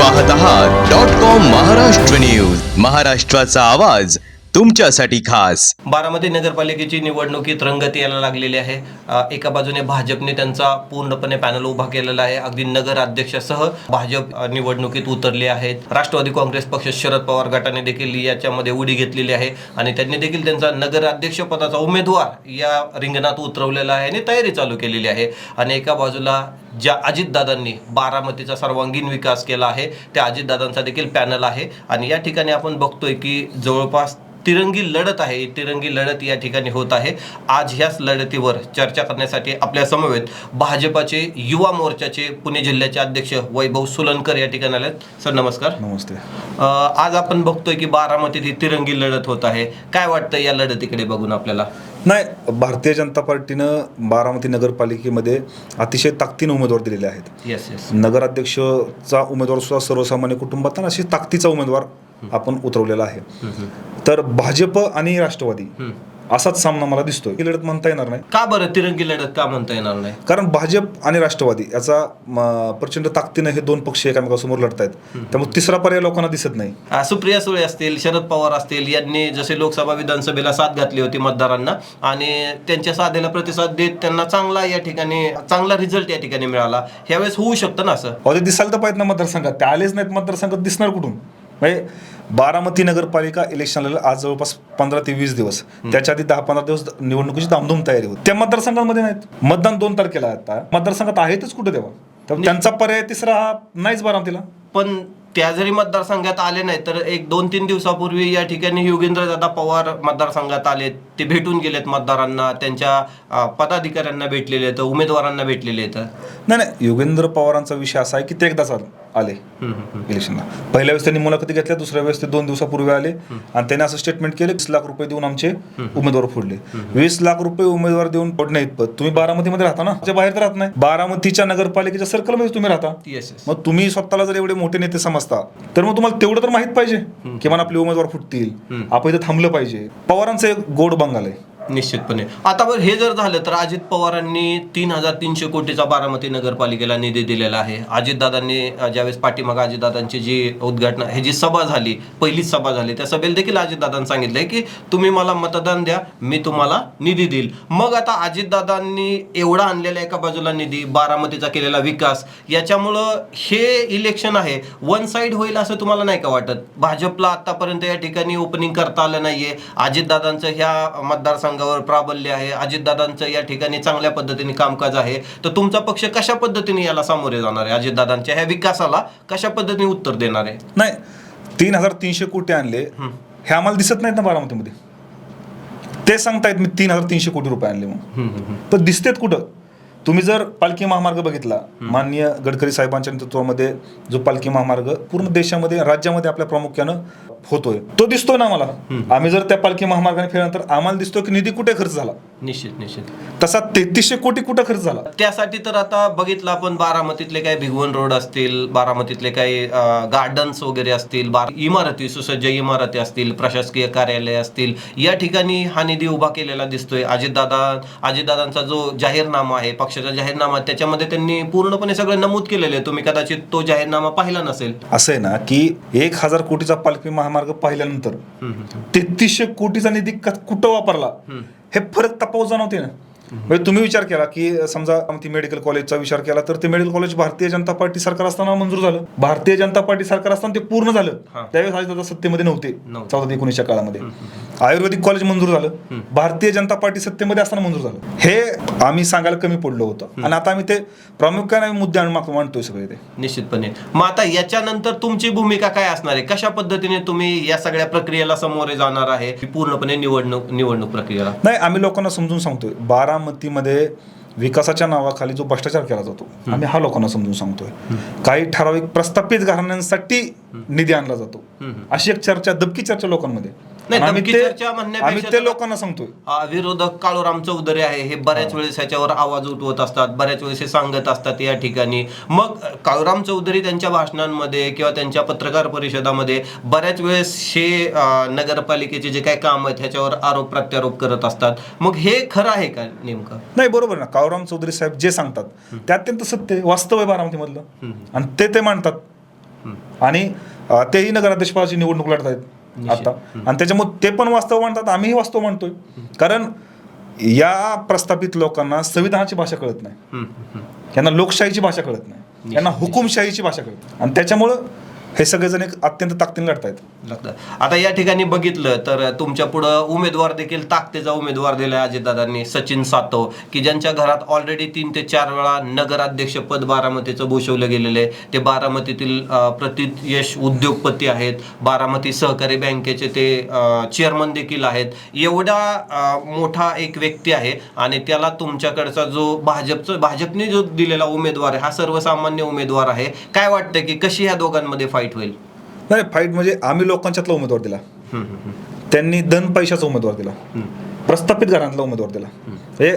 पाहत आहात dot com Maharashtra news महाराष्ट्राचा आवाज तुमच्यासाठी खास. बारामती नगरपालिकेची निवडणुकीत रंगत यायला लागलेली आहे. एका बाजूने भाजपने त्यांचा पूर्णपणे पॅनल उभा केलेला आहे. अगदी नगर अध्यक्षासह भाजप निवडणुकीत उतरले आहेत. राष्ट्रवादी काँग्रेस पक्ष शरद पवार गटाने देखील याच्यामध्ये उडी घेतलेली आहे. आणि त्यांनी देखील त्यांचा नगर अध्यक्ष पदाचा उमेदवार या रिंगणात उतरवलेला आहे आणि तयारी चालू केलेली आहे. आणि एका बाजूला ज्या अजितदादांनी बारामतीचा सर्वांगीण विकास केला आहे त्या अजितदादांचा देखील पॅनल आहे. आणि या ठिकाणी आपण बघतोय की जवळपास तिरंगी लढत आहे. तिरंगी लढत या ठिकाणी होत आहे. आज ह्याच लढतीवर चर्चा करण्यासाठी आपल्या समवेत भाजपाचे युवा मोर्चाचे पुणे जिल्ह्याचे अध्यक्ष वैभव सुलनकर या ठिकाणी आलेत. सर नमस्कार. नमस्ते. आज आपण बघतोय की बारामतीत ही तिरंगी लढत होत आहे. काय वाटतं या लढतीकडे बघून आपल्याला? नाही भारतीय जनता पार्टीनं बारामती नगरपालिकेमध्ये अतिशय ताकदीने उमेदवार दिलेले आहेत. येस येस नगराध्यक्षचा उमेदवार सुद्धा सर्वसामान्य कुटुंबात अशी ताकदीचा उमेदवार आपण उतरवलेला आहे. तर भाजप आणि राष्ट्रवादी असाच सामना मला दिसतोय. ही लढत म्हणता येणार नाही. का बरं तिरंगी लढत का म्हणता येणार नाही? कारण भाजप आणि राष्ट्रवादी याचा म, प्रचंड ताकदीने हे दोन पक्ष एकामेकासमोर लढतायत. त्यामुळे तिसरा पर्याय लोकांना दिसत नाही. सुप्रिया सुळे असतील शरद पवार असतील यांनी जसे लोकसभा विधानसभेला साथ घातली होती मतदारांना आणि त्यांच्या साधेला प्रतिसाद देत त्यांना चांगला या ठिकाणी चांगला रिझल्ट या ठिकाणी मिळाला. ह्यावेळेस होऊ शकतं ना असं? अहो ते दिसायला तर पाहिजे ना मतदारसंघात. ते आलेच नाहीत मतदारसंघात दिसणार कुठून? म्हणजे बारामती नगरपालिका इलेक्शनला आज जवळपास पंधरा ते वीस दिवस. त्याच्या आधी दहा पंधरा दिवस निवडणुकीची धामधूम तयारी होती. त्या मतदारसंघामध्ये नाहीत. मतदान दोन तारखेला आता. मतदारसंघात आहेतच कुठे तेव्हा? तर त्यांचा पर्याय तिसरा हा नाहीच बारामतीला. पण त्या जरी मतदारसंघात आले नाही तर एक दोन तीन दिवसापूर्वी या ठिकाणी योगेंद्र दादा पवार मतदारसंघात आलेत ते भेटून गेलेत मतदारांना त्यांच्या पदाधिकाऱ्यांना भेटलेले आहेत उमेदवारांना भेटलेले आहेत. नाही नाही योगेंद्र पवारांचा विषय असा आहे की ते एकदाच आले- आले इलेक्शनला. पहिल्या वेळेस त्यांनी मुलाखती घेतल्या दुसऱ्या वेळेस ते दोन दिवसापूर्वी आले. आणि त्यांनी असं स्टेटमेंट केलं वीस लाख रुपये देऊन आमचे उमेदवार फोडले. वीस लाख रुपये उमेदवार देऊन फोडणे इतपत तुम्ही बारामतीमध्ये राहता ना? त्याच्या बाहेर तर राहत नाही. बारामतीच्या नगरपालिकेच्या सर्कलमध्ये तुम्ही राहता. मग तुम्ही स्वतःला जर एवढे मोठे नेते समजता तर मग तुम्हाला तेवढं तर माहीत पाहिजे. किमान आपले उमेदवार फुटतील. आपण इथे थांबलं पाहिजे. पवारांचं एक गोड बंगाल आहे. निश्चितपणे. आता बरं हे जर झालं तर अजित पवारांनी तीन हजार तीनशे कोटीचा बारामती नगरपालिकेला निधी दिलेला आहे. अजितदादांनी ज्यावेळेस पाठीमागं अजितदादांची जी उद्घाटना ही जी सभा झाली पहिलीच सभा झाली त्या सभेला देखील अजितदादांनी सांगितलंय की तुम्ही मला मतदान द्या मी तुम्हाला निधी देईल. मग आता अजितदादांनी एवढा आणलेला एका बाजूला निधी बारामतीचा केलेला विकास याच्यामुळं हे इलेक्शन आहे. वन साईड होईल असं तुम्हाला नाही का वाटत? भाजपला आतापर्यंत या ठिकाणी ओपनिंग करता आलं नाहीये. अजितदादांचं ह्या मतदारसंघावर प्राबल्य आहे. अजितदादांचं या ठिकाणी चांगल्या पद्धतीने कामकाज आहे. तर तुमचा पक्ष कशा पद्धतीने याला सामोरे जाणार आहे? अजितदादांच्या ह्या विकासाला कशा पद्धतीने उत्तर देणार आहे? नाही तीन हजार तीनशे कोटी आणले. हे. आम्हाला दिसत नाहीत ना बारामतीमध्ये. ते सांगतायत मी तीन हजार तीनशे कोटी रुपये आणले मग पण दिसतेत कुठं? तुम्ही जर पालखी महामार्ग बघितला माननीय गडकरी साहेबांच्या नेतृत्वामध्ये जो पालखी महामार्ग पूर्ण देशामध्ये राज्यामध्ये आपल्या प्रामुख्यानं होतोय. तो दिसतोय ना आम्हाला. आम्ही जर त्या पालखी महामार्गाने फिरल्यानंतर आम्हाला दिसतोय की निधी कुठे खर्च झाला? निश्चित निश्चित. तसा तेहतीसशे कोटी कुठं खर्च झाला? त्यासाठी तर आता बघितलं आपण बारामतीतले काही भिगवण रोड असतील बारामतीतले काही गार्डन्स वगैरे असतील बार इमारती सुसज्ज इमारती असतील प्रशासकीय कार्यालय असतील या ठिकाणी हा निधी उभा केलेला दिसतोय. अजितदादा अजितदादांचा जो जाहीरनामा आहे पक्षाचा जाहीरनामा त्याच्यामध्ये त्यांनी पूर्णपणे सगळं नमूद केलेलं आहे. तुम्ही कदाचित तो जाहीरनामा पाहिला नसेल. असं आहे ना की एक हजार कोटीचा पालखी महामार्ग पाहिल्यानंतर. तेहतीसशे कोटीचा निधी कुठं वापरला? हे फरक तपाव जाणवते ना. म्हणजे तुम्ही विचार केला की समजा ती मेडिकल कॉलेजचा विचार केला तर ते medical college Bharatiya Janata party सरकार असताना मंजूर झालं. भारतीय जनता पार्टी सरकार असताना ते पूर्ण झालं. त्यावेळेस अजितदादा सत्तेमध्ये नव्हते. चौदा एकोणीसच्या काळामध्ये. आयुर्वेदिक कॉलेज मंजूर झालं. भारतीय जनता पार्टी सत्तेमध्ये असताना मंजूर झालं. हे आम्ही सांगायला कमी पडलो होतं. आणि आता आम्ही ते प्रामुख्याने मुद्दे मांडतोय सगळे ते. निश्चितपणे. मग आता याच्यानंतर तुमची भूमिका काय असणार आहे? कशा पद्धतीने तुम्ही या सगळ्या प्रक्रियेला सामोरे जाणार आहे? पूर्णपणे निवडणूक निवडणूक प्रक्रियेला. नाही आम्ही लोकांना समजून सांगतोय. बारामतीमध्ये विकासाच्या नावाखाली जो भ्रष्टाचार केला जातो आम्ही हा लोकांना समजून सांगतोय. काही ठराविक प्रस्थापित घराण्यांसाठी निधी आणला जातो. अशी एक चर्चा दबकी चर्चा लोकांमध्ये. नाही, आम्ही ते- म्हणण्यापेक्षा ते लोकांना सांगतोय. आ, विरोधक काळूराम चौधरी आहे हे बऱ्याच वेळेस ह्याच्यावर आवाज उठवत असतात बऱ्याच वेळेस हे सांगत असतात या ठिकाणी. मग अ, काळूराम चौधरी त्यांच्या भाषणांमध्ये किंवा त्यांच्या पत्रकार परिषदामध्ये बऱ्याच वेळेस हे अ, नगरपालिकेचे जे काही काम आहेत ह्याच्यावर आरोप प्रत्यारोप करत असतात. मग हे खरं आहे का नेमकं? नाही बरोबर ना. कावराम चौधरी साहेब जे सांगतात ते अत्यंत सत्य आहे, वास्तव आहे बारामतीमधलं. आणि ते ते मांडतात. आणि अं, तेही नगराध्यक्षपदाची निवडणूक लढत आहेत आता. आणि त्याच्यामुळे ते पण वास्तव म्हणतात आम्हीही वास्तव म्हणतोय. कारण या प्रस्थापित लोकांना संविधानाची भाषा कळत नाही. यांना लोकशाहीची भाषा कळत नाही. यांना हुकुमशाहीची भाषा कळत नाही. आणि त्याच्यामुळं हे सगळेजण एक अत्यंत ताकदीने लढतायत. लागतं आता या ठिकाणी बघितलं तर तुमच्या पुढं उमेदवार देखील ताकदीचा उमेदवार दिला अजितदादांनी सचिन सातव की ज्यांच्या घरात ऑलरेडी तीन ते चार वेळा नगराध्यक्ष पद बारामतीचं भूषवलं गेलेलं आहे. ते बारामतीतील अं, यश उद्योगपती आहेत. बारामती सहकारी बँकेचे ते चेअरमन देखील आहेत. एवढा अं, मोठा एक व्यक्ती आहे आणि त्याला तुमच्याकडचा जो भाजपचं भाजपने जो दिलेला उमेदवार आहे हा सर्वसामान्य उमेदवार आहे. काय वाटतं की कशी ह्या दोघांमध्ये फाईट होईल. नाही फाईट म्हणजे आम्ही लोकांच्यातला उमेदवार दिला. त्यांनी धन पैशाचा उमेदवार दिला. प्रस्थापित घरांतला उमेदवार दिला. हे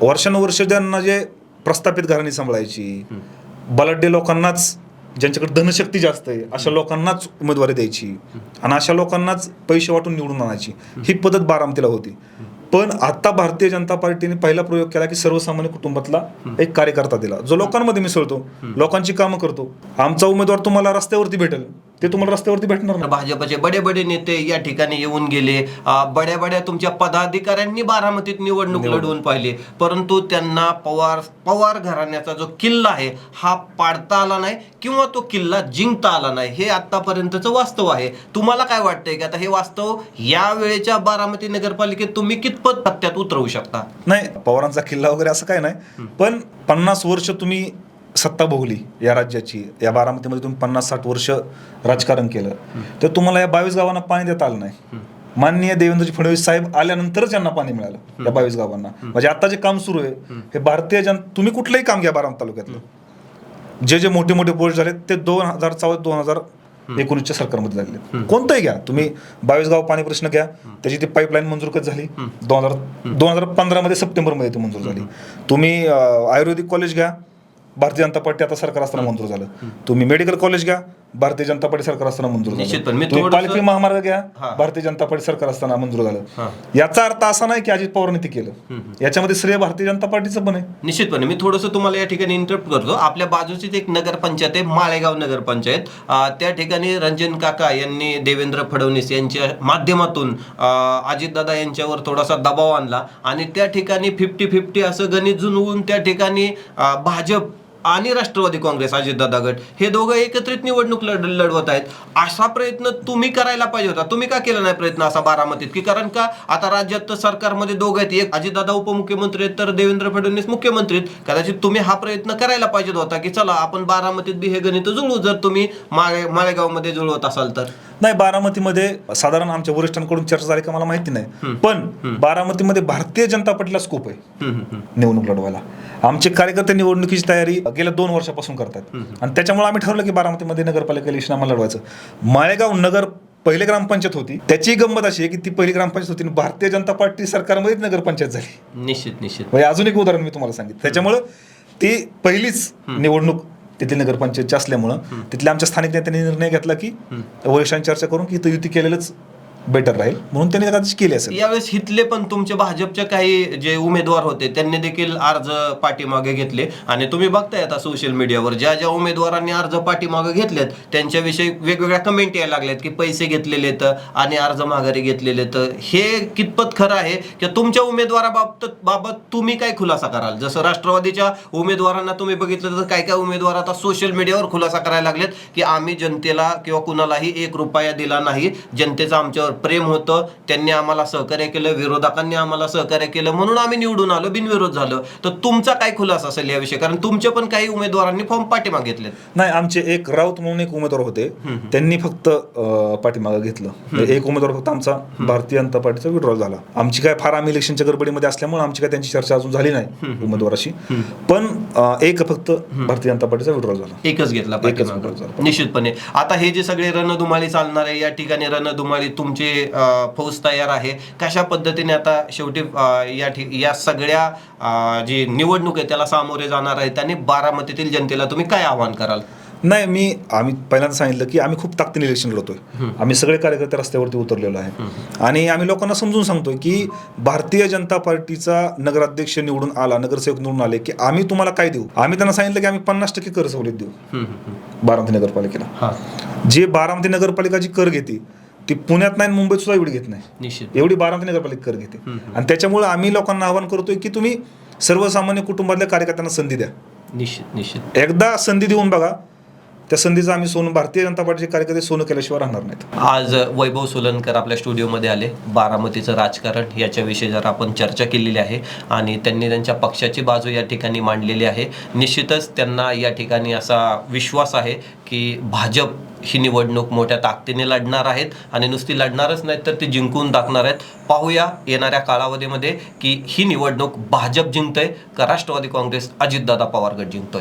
वर्षानुवर्ष ज्यांना जे प्रस्थापित घराणी सांभाळायची बलाढ्य लोकांनाच ज्यांच्याकडे धनशक्ती जास्त आहे अशा लोकांनाच उमेदवारी द्यायची आणि अशा लोकांनाच पैसे वाटून निवडून आणायची. ही पद्धत बारामतीला होती. पण आता भारतीय जनता पार्टीने पहिला प्रयोग केला की सर्वसामान्य कुटुंबातला एक कार्यकर्ता दिला जो लोकांमध्ये मिसळतो लोकांची कामं करतो. आमचा उमेदवार तुम्हाला रस्त्यावरती भेटेल. ते तुम्हाला रस्त्यावरती भेटणार नाही. भाजपचे बडे बडे नेते या ठिकाणी येऊन गेले. बड्या बड्या तुमच्या पदाधिकाऱ्यांनी बारामतीत निवडणूक लढवून पाहिली. परंतु त्यांना पवार पवार घराण्याचा जो किल्ला आहे हा पाडता आला नाही किंवा तो किल्ला जिंकता आला नाही हे आतापर्यंतचं वास्तव आहे. तुम्हाला काय वाटतंय की आता हे वास्तव या वेळेच्या बारामती नगरपालिकेत तुम्ही कितपत पत्त्यात उतरवू शकता? नाही पवारांचा किल्ला वगैरे असं काय नाही. पण पन्नास वर्ष तुम्ही सत्ता भोगली या राज्याची या बारामतीमध्ये तुम्ही पन्नास साठ वर्ष राजकारण केलं. तर तुम्हाला या बावीस गावांना पाणी देता आलं नाही. माननीय देवेंद्रजी फडणवीस साहेब आल्यानंतरच यांना पाणी मिळालं या बावीस गावांना. म्हणजे आता जे काम सुरू आहे हे भारतीय जन तुम्ही कुठलंही काम घ्या बारामती तालुक्यातलं. जे जे मोठे मोठे पोस्ट झाले ते दोन हजार चौदा दोन हजार एकोणीसच्या सरकारमध्ये झालेले कोणतंही घ्या. तुम्ही बावीस गाव पाणी प्रश्न घ्या. त्याची ती पाईपलाईन मंजूर कधी झाली? दोन हजार दोन हजार पंधरामध्ये सप्टेंबरमध्ये ती मंजूर झाली. तुम्ही आयुर्वेदिक कॉलेज घ्या. भारतीय जनता पार्टी आता सरकार असताना मंजूर झालं. तुम्ही मेडिकल कॉलेज घ्या भारतीय जनता पार्टी सरकार असताना मंजूर. मी झालं तुम्ही थोडंसं- पालखी महामार्ग घ्या. हा. भारतीय जनता पार्टी सरकार असताना मंजूर हा. झालं याचा अर्थ असा नाही की अजित पवारांनी ते केलं. याच्यामध्ये श्रेय भारतीय जनता पार्टीचं पण आहे. निश्चितपणे. मी थोडंसं तुम्हाला या ठिकाणी इंटरप्ट करतो. आपल्या बाजूचीच एक नगरपंचायत आहे माळेगाव नगरपंचायत अं, त्या ठिकाणी रंजन काका यांनी देवेंद्र फडणवीस यांच्या माध्यमातून अं, अजितदादा यांच्यावर थोडासा दबाव आणला. आणि त्या ठिकाणी फिफ्टी फिफ्टी असं गणित जुनवून त्या ठिकाणी अं, भाजप आणि राष्ट्रवादी काँग्रेस अजितदादा गट हे दोघं एकत्रित निवडणूक लढ लढवत आहेत. असा प्रयत्न तुम्ही करायला पाहिजे होता. तुम्ही का केला नाही प्रयत्न असा बारामतीत? की कारण का आता राज्यात तर सरकारमध्ये दोघं आहेत. एक अजितदादा उपमुख्यमंत्री आहेत तर देवेंद्र फडणवीस मुख्यमंत्री आहेत. कदाचित तुम्ही हा प्रयत्न करायला पाहिजे होता की चला आपण बारामतीत बी हे गणित जुळवू. जर तुम्ही माळे माळेगावमध्ये जुळवत असाल तर. नाही बारामतीमध्ये साधारण आमच्या वरिष्ठांकडून चर्चा झाली का मला माहिती नाही. पण बारामतीमध्ये भारतीय जनता पार्टीला स्कोप आहे. निवडणूक लढवायला. आमचे कार्यकर्ते निवडणुकीची तयारी गेल्या दोन वर्षापासून करतात. आणि त्याच्यामुळे आम्ही ठरवलं की बारामतीमध्ये नगरपालिका इलेक्शन आम्हाला लढवायचं. माळेगाव नगर पहिले ग्रामपंचायत होती. त्याची गंमत अशी आहे की ती पहिली ग्रामपंचायत होती आणि भारतीय जनता पार्टी सरकारमध्येच नगरपंचायत झाली. निश्चित निश्चित. म्हणजे अजून एक उदाहरण मी तुम्हाला सांगितलं त्याच्यामुळं ती पहिलीच निवडणूक तिथली नगरपंचायतची असल्यामुळं तिथल्या आमच्या स्थानिक नेत्यांनी निर्णय घेतला की वरिष्ठांची चर्चा करून की इथं युती केलेलंच बेटर राहील. म्हणून त्यांनी कदाचित केली असेल. यावेळेस हितले पण तुमचे भाजपचे काही जे उमेदवार होते त्यांनी देखील अर्ज पाठीमागे घेतले. आणि तुम्ही बघताय आता सोशल मीडियावर ज्या ज्या उमेदवारांनी अर्ज पाठीमागे घेतलेत त्यांच्याविषयी वेगवेगळ्या कमेंट यायला लागल्यात की पैसे घेतलेले तर आणि अर्ज माघारी घेतलेले तर हे कितपत खरं आहे? की तुमच्या उमेदवाराबाबत बाबत तुम्ही काय खुलासा कराल? जसं राष्ट्रवादीच्या उमेदवारांना तुम्ही बघितलं तर काय काय उमेदवार आता सोशल मीडियावर खुलासा करायला लागलेत की आम्ही जनतेला किंवा कुणालाही एक रुपया दिला नाही जनतेचं आमच्यावर प्रेम होतं त्यांनी आम्हाला सहकार्य केलं विरोधकांनी आम्हाला सहकार्य केलं म्हणून आम्ही निवडून आलो बिनविरोध झालं. तर तुमचा काय खुलासा असेल याविषयी? कारण तुमचे पण काही उमेदवारांनी फॉर्म पाठीमागे घेतलेत. नाही आमचे एक राऊत म्हणून एक उमेदवार होते. त्यांनी फक्त पाठीमागं घेतलं. एक उमेदवार फक्त आमचा भारतीय जनता पार्टीचा विड्रॉल झाला. आमची काय फार आम्ही इलेक्शनच्या गडबडीमध्ये असल्यामुळे आमची काय त्यांची चर्चा अजून झाली नाही उमेदवाराशी. पण एक फक्त भारतीय जनता पार्टीचा विड्रॉल झाला. एकच घेतला. निश्चितपणे. आता हे जे सगळे रणधुमाळी चालणार आहे या ठिकाणी रणधुमाळी तुमचे अं, फौज तयार आहे. कशा पद्धतीने आता शेवटी या ठिक या सगळ्या जी निवडणूक आहे त्याला सामोरे जाणार आहेत आणि बारामतीतील जनतेला तुम्ही काय आवाहन कराल? नाही मी आम्ही पहिल्यांदा सांगितलं की आम्ही खूप ताकदीने इलेक्शन लढतोय. आम्ही सगळे कार्यकर्ते रस्त्यावरती उतरलेलो आहे. आणि आम्ही लोकांना समजून सांगतोय की भारतीय जनता पार्टीचा नगराध्यक्ष निवडून आला नगरसेवक निवडून आले की आम्ही तुम्हाला काय देऊ? आम्ही त्यांना सांगितलं की आम्ही पन्नास टक्के कर सवलत देऊ. बारामती नगरपालिकेला. हा. जे बारामती नगरपालिका जी कर घेते ती पुण्यात नाही आणि मुंबईत सुद्धा एवढी घेत नाही. निश्चित. एवढी बारामती नगरपालिका कर घेते. आणि त्याच्यामुळे आम्ही लोकांना आवाहन करतोय की तुम्ही सर्वसामान्य कुटुंबातल्या कार्यकर्त्यांना संधी द्या. निश्चित निश्चित. एकदा संधी देऊन बघा त्या संधीचं आम्ही सोनं भारतीय जनता पार्टीचे कार्यकर्ते सोनं केल्याशिवाय राहणार नाहीत. आज वैभव सोलनकर आपल्या स्टुडिओमध्ये आले. बारामतीचं राजकारण याच्याविषयी जर आपण चर्चा केलेली आहे आणि त्यांनी त्यांच्या पक्षाची बाजू या ठिकाणी मांडलेली आहे. निश्चितच त्यांना या ठिकाणी असा विश्वास आहे की भाजप ही निवडणूक मोठ्या ताकदीने लढणार आहेत आणि नुसती लढणारच नाहीत तर ती जिंकून दाखणार आहेत. पाहूया येणाऱ्या कालावधीमध्ये की ही निवडणूक भाजप जिंकतंय का राष्ट्रवादी काँग्रेस अजितदादा पवार गट जिंकतोय?